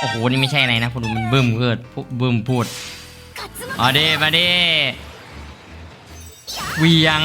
โอ้โห นี่ไม่ใช่อะไรนะคุณดูมันบึ้มเกิดบึ้มพูดอ๋อเด้มาเด้เวียง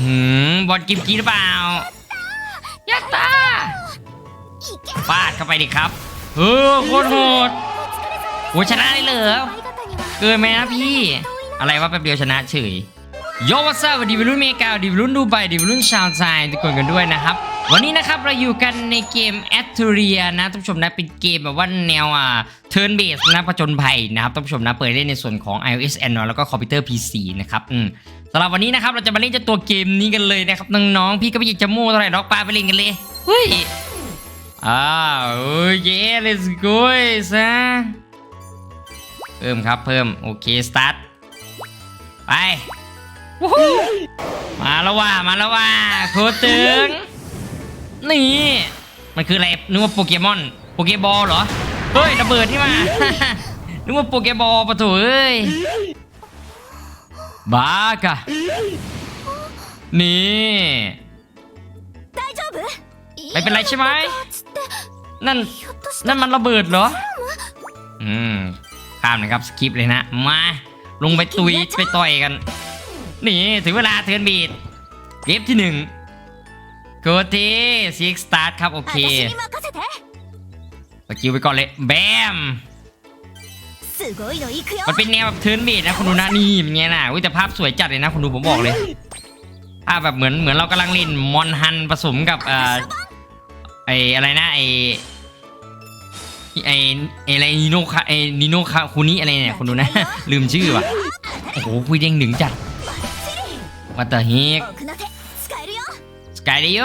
หืมบอลกิมกี้หรือเปล่ายัตตาฟาดเข้าไปดิครับเออโคตรโหดโอ้ชนะได้เลยเกินไหมนะพี่ อะไรว่าแป๊บเดียวชนะเฉย โยวัสวัสดีวัยรุ่นเมกาดีวัยรุ่นดูไบดีวัยรุ่นชาวไทยทุกคนกันด้วยนะครับ วันนี้นะครับเราอยู่กันในเกม a t เรียนะท่านผู้ชมนะเป็นเกมแบบว่าแนวอ่า turn based นะผจญภัยนะครับท่านผู้ชมนะเปิดเล่นในส่วนของ iOS Android แล้วก็คอมพิวเตอร์ PC นะครับอืมสำหรับวันนี้นะครับเราจะมาเล่นเจ้าตัวเกมนี้กันเลยนะครับน้องๆพี่ก็ไม่อยากจะโม้เท่าไหร่ดอกปลาไปเล่นกันเลยเฮ้ยอ้าวโอ้ยเย้ let's go ซะเพิ่มครับเพิ่มโอเคสตาร์ทไป มาแล้วว่ามาแล้วว่าโคตรตึงนี่ มันคืออะไรนึกว่าโปเกมอนโปเกบอลเหรอเฮ้ยระเบิดที่มา นึกว่าโปเกบอลปะโถเอ้ยบ้ากะนี่ไม่เป็นไรใช่ไหมนั่นนั่นมันระเบิดเหรอ อืมข้ามนะครับสกิปเลยนะ มา ลงไปตุยไปต่อยกัน นี่ถึงเวลาเทิร์นบีดเกมที่หนึ่งโกตีซีกสตาร์ทครับ โอเคไปกิวไปก่อนเลยแบมมันเป็นแนวแบบเทิร์นบีดนะคุณดูนะนี่เป็นไงล่ะวิจภาพสวยจัดเลยนะคุณดูผมบอกเลยภาพแบบเหมือนเหมือนเรากำลังเล่นมอนฮันผสมกับเออไออะไรนะไอไออะไรนิโนคาไอนิโนคาคุนิอะไรเนี่ยคุณดูนะ ลืมชื่อว่ะโอ้โหพูดเด้งหนึ่งจัด またひん。使えるよ使えるよ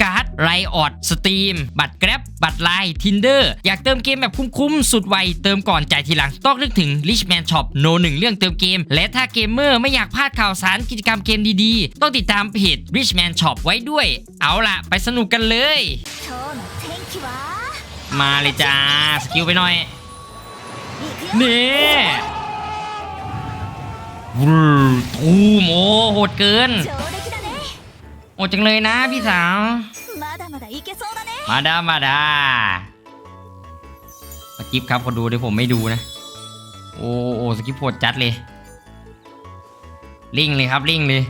การ์ด ไลออดสตรีมบัตรแกร็บบัตรไลน์ทินเดอร์อยากเติมเกมแบบคุ้มๆ สุดไว เติมก่อนจ่ายทีหลัง ต้องนึกถึง Richman Shop โนหนึ่งเรื่องเติมเกม และถ้าเกมเมอร์ไม่อยากพลาดข่าวสารกิจกรรมเกมดีๆ ต้องติดตามเพจ Richman Shop ไว้ด้วย เอาล่ะ ไปสนุกกันเลย มาเลยจ้า สกิลไปหน่อย นี่ทูโมโหดเกินโหดจังเลยนะพี่สาว だまだいけそうだね มาดามาดาสกิปครับคนดูเดี๋ยวผมไม่ดูนะ โอ้โอ้สกิปโหดจัดเลย ลิงเลยครับลิงเลย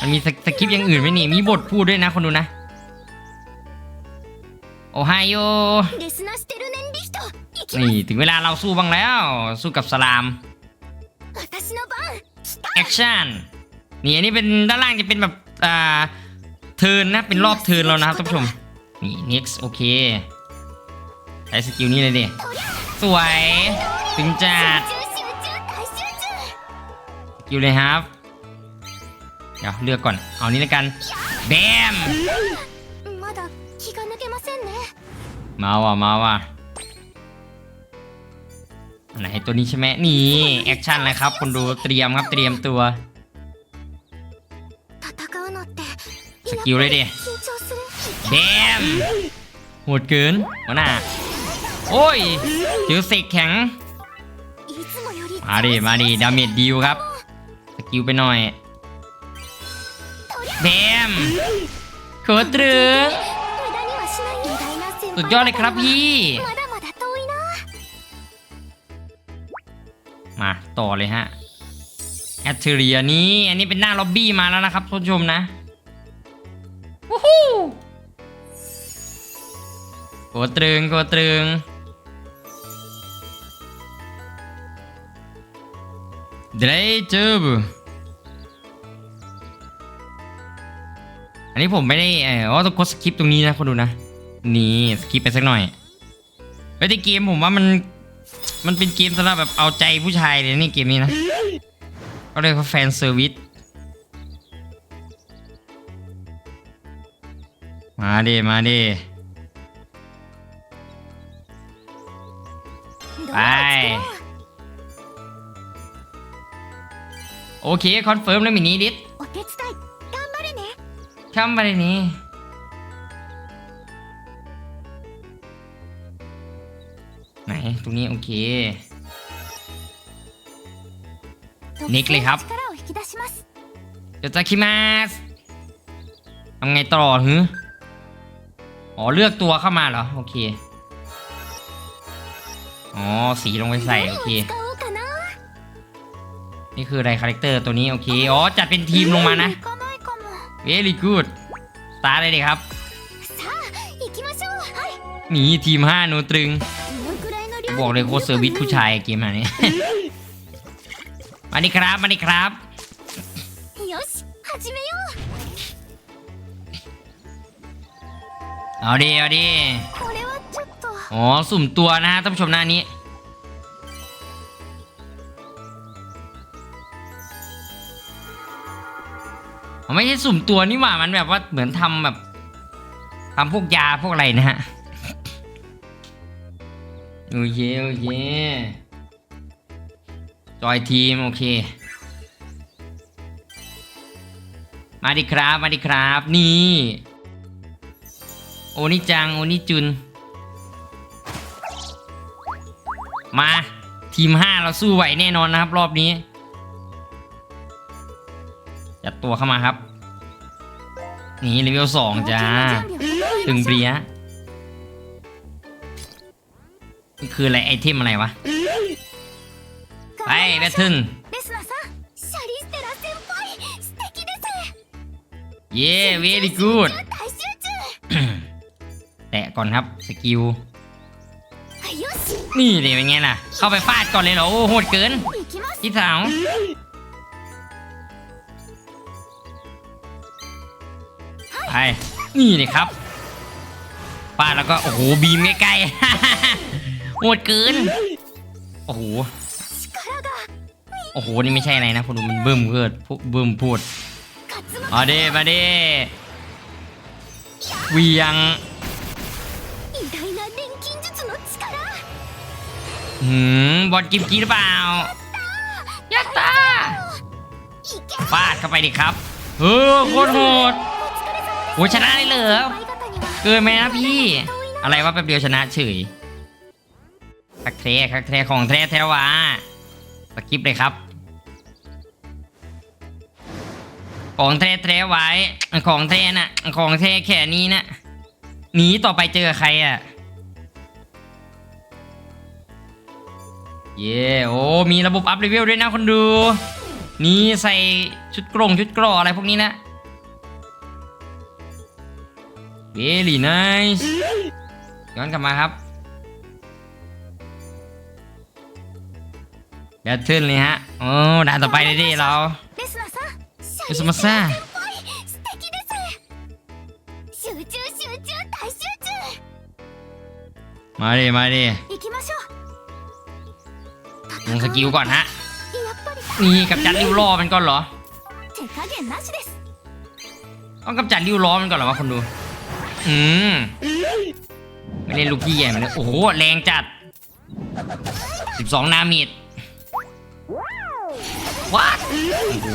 มันมีสสกิปอย่างอื่นไหมนี่ มีบทพูดด้วยนะคนดูนะ โอไฮโอ リスナーしてるねんリヒト行き นี่ถึงเวลาเราสู้บ้างแล้ว สู้กับสลาม 私の番来た แอคชั่น นี่อันนี้เป็นด้านล่างจะเป็นแบบ อ่า เทิร์นนะเป็นรอบเทิร์นแล้วนะครับท่านผู้ชมนี่ next โอเคใช้สกิลนี้เลยดิสวยถึงจัดสกิลเลยครับ เดี๋ยวเลือกก่อนเอานี้แล้วกันแบมมาว่ะมาว่ะไหนตัวนี้ใช่ไหมนี่แอคชั่นเลยครับคนดูเตรียมครับเตรียมตัว คิวเลยดิเดมหดเกินวะน่าโอ้ยจิวสิกแข็ง มาดิ มาดิ ดาเมจดิวครับ สกิลไปหน่อยเดมโคตรือสุดยอดเลยครับพี่ มาต่อเลยฮะแอตเทเรียนี้ อันนี้เป็นหน้าล็อบบี้มาแล้วนะครับท่านผู้ชมนะ โคตรตรึงโคตรตรึงเดรเจอร์อันนี้ผมไม่ได้เออต้องกดสคริปต์ตรงนี้นะคนดูนะ นี่สคริปไปสักหน่อยไอ้ที่เกมผมว่ามันมันเป็นเกมสำหรับแบบเอาใจผู้ชายเลยนี่เกมนี้นะ ก็เรียว่าแฟนเซอร์วิสมาดิมาดิ どうはい作ろう โอเค คอนเฟิร์มแล้วมินิดิส お手伝い頑張るね ทำอะไรนี่ไหน ตรงนี้ โอเค ニックリハブ特性の力を引き出します เดี๋ยวจะคิมาสทำไงต่อหืออ๋อ เลือกตัวเข้ามาเหรอ โอเค อ๋อ สีลงไปใส่โอเค นี่คืออะไรคาแรคเตอร์ตัวนี้โอเค อ๋อ จัดเป็นทีมลงมานะ very good สตาร์เลยดีครับหนีทีมห้านูตรึง บอกเลยโคเซอร์วิสผู้ชายเกมนี้มาดิครับมาดิครับเอาดีเอาดี อ๋อ สุ่มตัวนะฮะท่านผู้ชมหน้านี้ ไม่ใช่สุ่มตัวนี่หว่า มันแบบว่าเหมือนทำแบบทำพวกยาพวกอะไรนะฮะ โอเค โอเค จอยทีม โอเค มาดิครับ มาดิครับ นี่ โอนิจัง โอนิจุน มาทีมห้าเราสู้ไหวแน่นอนนะครับ รอบนี้จัดตัวเข้ามาครับ นี่เลเวลสองจ้าถึงเบียคืออะไรไอเทมอะไรวะ ไปแบททึงเย่เวดีกูดแตะก่อนครับ สกิล นี่เดิเป็นไงล่ะ เข้าไปฟาดก่อนเลยเหรอ โอ้โหดเกินอีสาวไปนี่เลยครับฟาดแล้วก็ โอ้โห บีมใกล้ๆโหดเกิน โอ้โห โอ้โห นี่ไม่ใช่อะไรนะคุณดูมันบึ้มเกิดบึ้มพูดมาเด้มาเด้เวียง หืมบอลกิมกีหรือเปล่ายัตตาฟาดเข้าไปดิครับเออโคตรโหดโหชนะได้เลยเกินไหมนะพี่ อะไรว่าแป๊บเดียวชนะเฉยคักเทคักเทของเทเทวาสกิปเลยครับ ของเทเทไว้ ของเทน่ะ ของเทแค่นี้นะหนีต่อไปเจอใครอะ เย่โอ้มีระบบอัพเลเวลด้วยนะคนดู นี่ใส่ชุดกรงชุดกรออะไรพวกนี้นะ เบลี่ไนส์ย้อนกลับมาครับแบทขึ้นเลยฮะ โอ้ด่านต่อไปเลยดิเราเอสมาซ่ามาดิมาดิ งสกิลก่อนฮะ นี่กับจัดริ้วล้อมันก่อนเหรอต้องกับจัดริ้วล้อมันก่อนเหรอวะคนดู อืมไม่เล่นลูกพี่ใหญ่มัเลยโอ้โห แรงจัด 12 นามิดวัดโอ้โห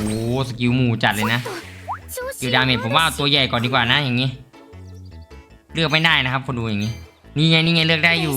สกิลหมู่จัดเลยนะสกิลดามิดผมว่าตัวใหญ่ก่อนดีกว่านะอย่างนี้ เลือกไม่ได้นะครับคนดูอย่างนี้ นี่ไงนี่ไงเลือกได้อยู่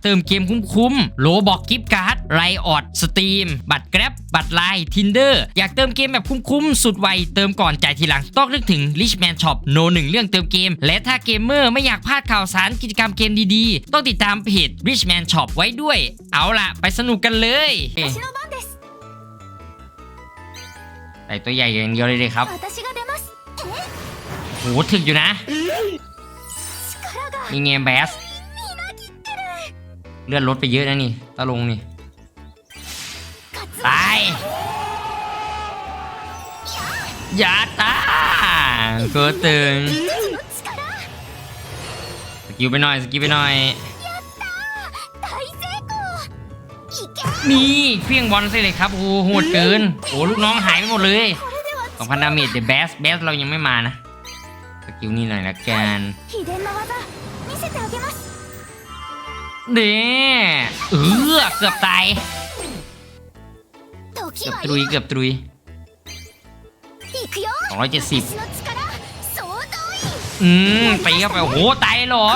เติมเกมคุ้มๆโลบอกกิฟต์การ์ดไรออดสตรีมบัตรแกร็บบัตรไลน์ทินเดอร์อยากเติมเกมแบบคุ้มๆสุดไวเติมก่อนจ่ายทีหลังต้องนึกถึง Richman Shop โนหนึ่งเรื่องเติมเกม และถ้าเกมเมอร์ไม่อยากพลาดข่าวสารกิจกรรมเกมดีๆ ต้องติดตามเพจ Richman Shop ไว้ด้วย เอาล่ะ ไปสนุกกันเลยใส่ตัวใหญ่อย่างเดียวเลยเลยครับโหถึงอยู่นะนี่ไงแบส เลื่อนรถไปเยอะนะนี่ตาลงนี่ตายยาตาโคตึงสกิลไปหน่อยสกิลไปหน่อยนี่เพียงบอลใส่เลยครับโอ้โหดเกินโอ้ลูกน้องหายไปหมดเลยของพันดามิดเดอะแบสแบสเรายังไม่มานะสกิลนี่หน่อยละกัน เด้เออเกือบตาย เกือบตรุยเกือบตรุยสองร้อยเจ็ดสิบอืมไปเข้าไปโอ้โหตายหรอ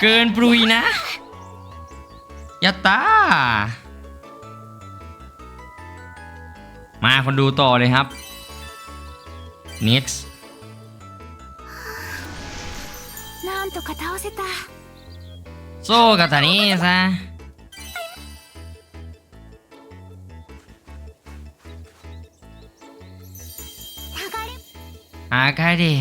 เกินปรุยนะยาตา มาคนดูต่อเลยครับ next とか倒せた。そうかタにーさん。あかり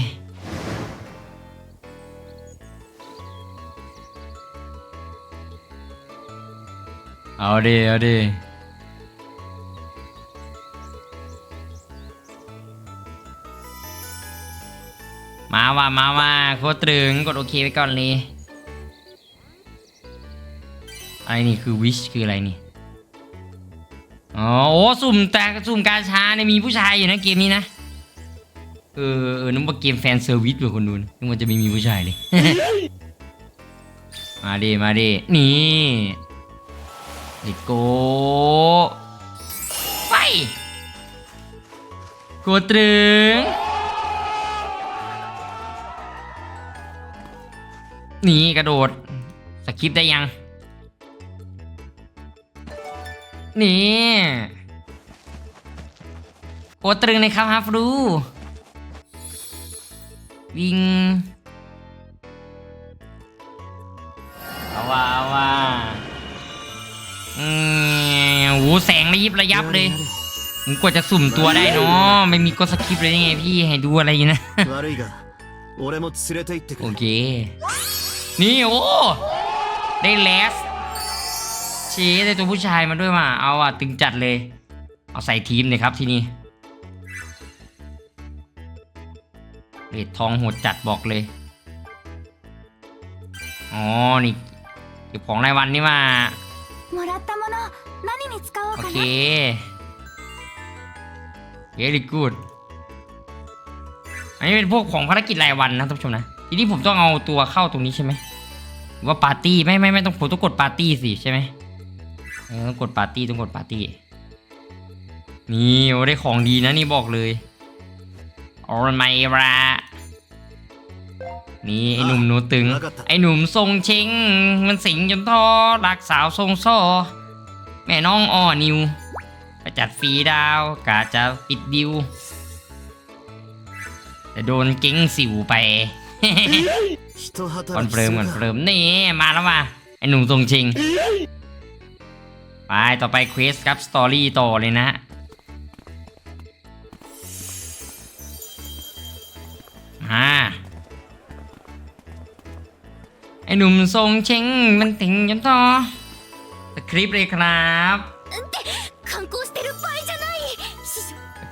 あれあれ。 มาว่ามาว่าโคตรตรึงกดโอเคไปก่อนเลยอะไรนี่คือวิชคืออะไรนี่อ๋อโอ้สุ่มแต่สุ่มกาชาเนี่ยมีผู้ชายอยู่นะเกมนี้นะเออเออนึกว่าเกมแฟนเซอร์วิสเผื่อคนดูนะนึกว่าจะไม่มีผู้ชายเลยมาดิมาดินี่ลิโกไปกดตรึง นี่กระโดดสกิปได้ยัง นี่โคตรึงเลยครับฮาฟรูวิ่งเอาว่าเอาว่าอือโหแสงระยิบระยับเลยมึงกว่าจะสุ่มตัวได้เนาะไม่มีก็สกิปเลยไงพี่ให้ดูอะไรนะโอเค นี่โอ้ ได้เลสชี้ได้ตัวผู้ชายมาด้วยมาเอาอะตึงจัดเลย เอาใส่ทีมเลยครับทีนี้เรดทองโหดจัดบอกเลย อ๋อ นี่เก็บของรายวันนี่มาโอเคเวลิกูดอันนี้เป็นพวกของภารกิจรายวันนะท่านผู้ชมนะ ทีนี้ผมต้องเอาตัวเข้าตรงนี้ใช่ไหมว่าปาร์ตี้ไม่ไม่ไม่ต้องผมต้องกดปาร์ตี้สิใช่ไหมเออต้องกดปาร์ตี้ต้องกดปาร์ตี้นี่โอ้ได้ของดีนะนี่บอกเลยออรไม่รานี่ไอ้หนุ่มหนูตึง ไอ้หนุ่มทรงเชงมันสิงจนท้อรักสาวทรงโซ่แม่น้องอ้อนิวไปจัดฟรีดาวกะจะปิดดิวแต่โดนเก้งสิวไป คอนเฟิร์มคอนเฟิร์มนี่มาแล้วมาไอหนุ่มทรงชิง ไปต่อไปเควสครับสตอรี่ต่อเลยนะฮะไอหนุ่มทรงชิงมันถึงยันต่อสคริปเลยครับ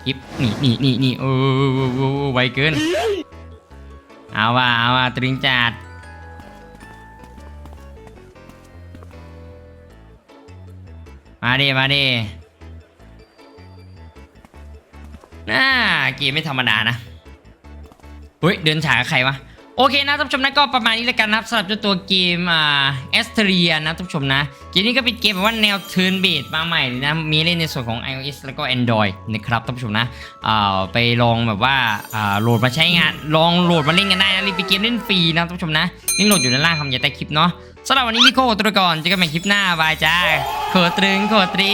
คลิปนี่นี่นี่นี่โอ้ไวเกิน เอาว่าเอาว่าตรึงจัดมาดิมาดิน่าเกมไม่ธรรมดานะเฮ้ยเดินฉากกับใครวะ โอเคนะท่านผู้ชมนะก็ประมาณนี้แล้วกันนะครับสำหรับเจ้าตัวเกมอ่าเอสเทเรียนะท่านผู้ชมนะเกมนี้ก็เป็นเกมแบบว่าแนวเทิร์นเบสมาใหม่นะมีเล่นในส่วนของ iOS แล้วก็ Android นะครับท่านผู้ชมนะอ่าไปลองแบบว่าอ่าโหลดมาใช้งานลองโหลดมาเล่นกันได้นะรีบไปเกมเล่นฟรีนะท่านผู้ชมนะลิงก์โหลดอยู่ด้านล่างคำอย่าใต้คลิปเนาะสำหรับวันนี้พี่โคขอตัวก่อนเจอกันใหม่คลิปหน้าบายจ้าโคตรึงโคตรี